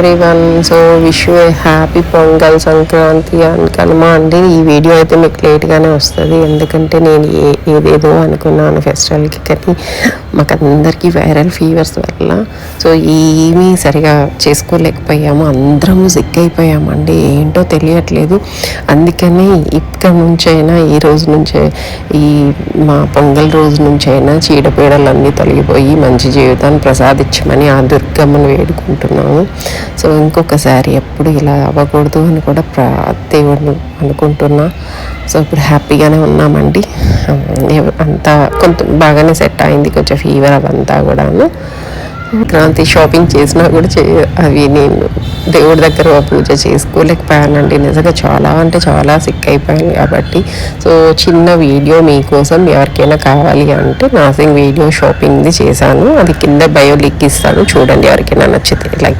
Everyone so wish you happy Pongal Sankranti and Kanuma అండి. ఈ video అయితే మీకు లేట్గానే వస్తుంది. ఎందుకంటే నేను ఏ ఏదేదో అనుకున్నాను ఫెస్టివల్కి కానీ. మాకు అందరికీ వైరల్ ఫీవర్స్ వల్ల. సో ఏమీ సరిగా చేసుకోలేకపోయాము. అందరము సిక్ అయిపోయామండి. ఏంటో తెలియట్లేదు. అందుకనే ఇక్కడ నుంచైనా ఈ రోజు నుంచే ఈ మా పొంగల్ రోజు నుంచైనా చీడపీడలన్నీ తొలగిపోయి మంచి జీవితాన్ని ప్రసాదించమని ఆ దుర్గమ్మను వేడుకుంటున్నాము. సో ఇంకొకసారి ఎప్పుడు ఇలా అవ్వకూడదు అని కూడా ప్రా దేవుడిని అనుకుంటున్నా. సో ఇప్పుడు హ్యాపీగానే ఉన్నామండి. అంతా కొంత బాగానే సెట్ అయింది. కొంచెం ఫీవర్ అవంతా కూడాను. క్రాంతి షాపింగ్ చేసినా కూడా చే అవి నేను దేవుడి దగ్గర పూజ చేసుకోలేకపోయానండి. నిజంగా చాలా అంటే చాలా సిక్ అయిపోయాను కాబట్టి. సో చిన్న వీడియో మీకోసం ఎవరికైనా కావాలి అంటే నాసింగ్ వీడియో షాపింగ్ది చేశాను. అది కింద బయో లిక్ ఇస్తాను. చూడండి ఎవరికైనా నచ్చితే. లైక్